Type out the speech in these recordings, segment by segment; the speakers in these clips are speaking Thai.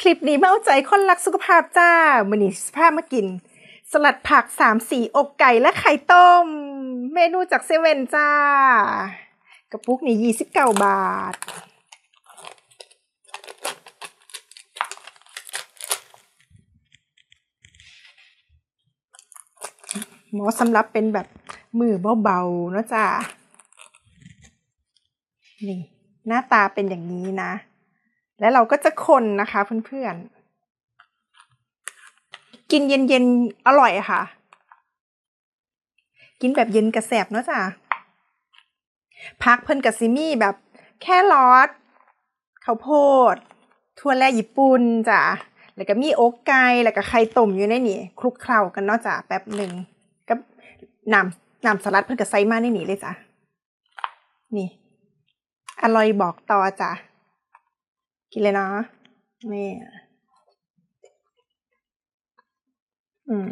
คลิปนี้มาเอาใจคนรักสุขภาพจ้ามื้อนี้สภาพมากิน สลัดผักสามสีอกไก่และไข่ต้ม เมนูจากเซเว่นจ้า กระปุกนี้29บเก้าบาท หมอสำหรับเป็นแบบมือเบาๆนะจ้านี่ หน้าตาเป็นอย่างนี้นะ แล้วเราก็จะคนนะคะเพื่อนๆ กินเย็นๆ อร่อยค่ะ กินแบบเย็นกระแสบเนอะจ้ะพักเพิ่นกับซิมี่แบบแค่รอสข้าวโพดทั่วแร่ญี่ปุ่นจ้ะแล้วก็มีอกไก่แล้วก็ไข่ต้มอยู่ในนี่คลุกเคล้ากันเนาะจ้ะแป๊บหนึ่งกับน้ำน้ำสลัดเพิ่นก็ใส่มาในนี่เลยจ้ะนี่ อร่อยบอกต่อจ้ะ กินเลยนะแม่อืม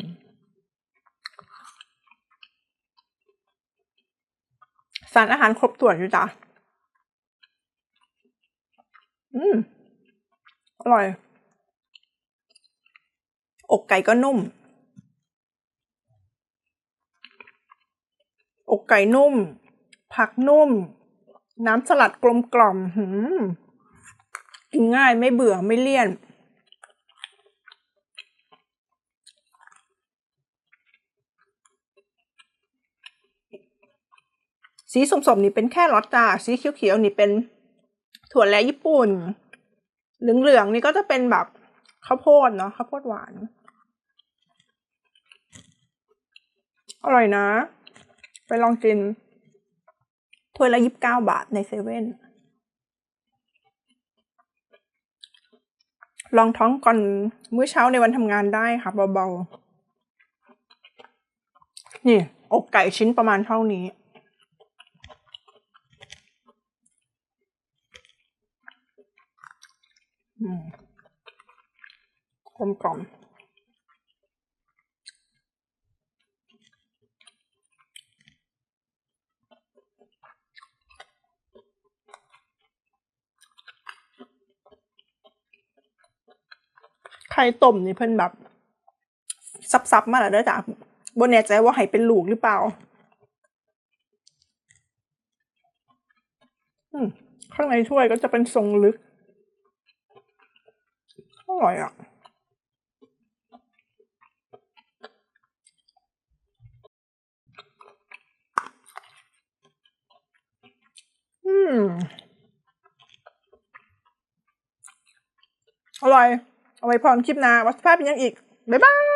สารอาหารครบถ้วนอยู่จ้ะอืม อร่อย อกไก่ก็นุ่ม อกไก่นุ่ม ผักนุ่ม น้ำสลัดกลมกล่อมหืม กินง่ายไม่เบื่อไม่เลี่ยน สีสมๆนี่เป็นแค่รสจ้าสีเขียวๆนี่เป็นถั่วแระญี่ปุ่น เหลืองๆนี่ก็จะเป็นแบบข้าวโพดเนาะข้าวโพดหวาน อร่อยนะ ไปลองกินถ้วยละยี่สิบเก้าบาทในเซเว่น ลองท้องก่อนมื้อเช้าในวันทำงานได้ค่ะเบาๆ นี่ อกไก่ชิ้นประมาณเท่านี้อืมกลมกล่อม ไข่ต้มนี่เพิ่นแบบ ซับๆมาแล้วเด้อจ้ะบนแน่ใจว่าให้เป็นลูกหรือเปล่า ข้างในถ้วยก็จะเป็นทรงลึก อร่อยอะอืมอร่อย เอาไว้พรคลิปหน้าวัสภาพเป็นยังอีกบ๊ายบาย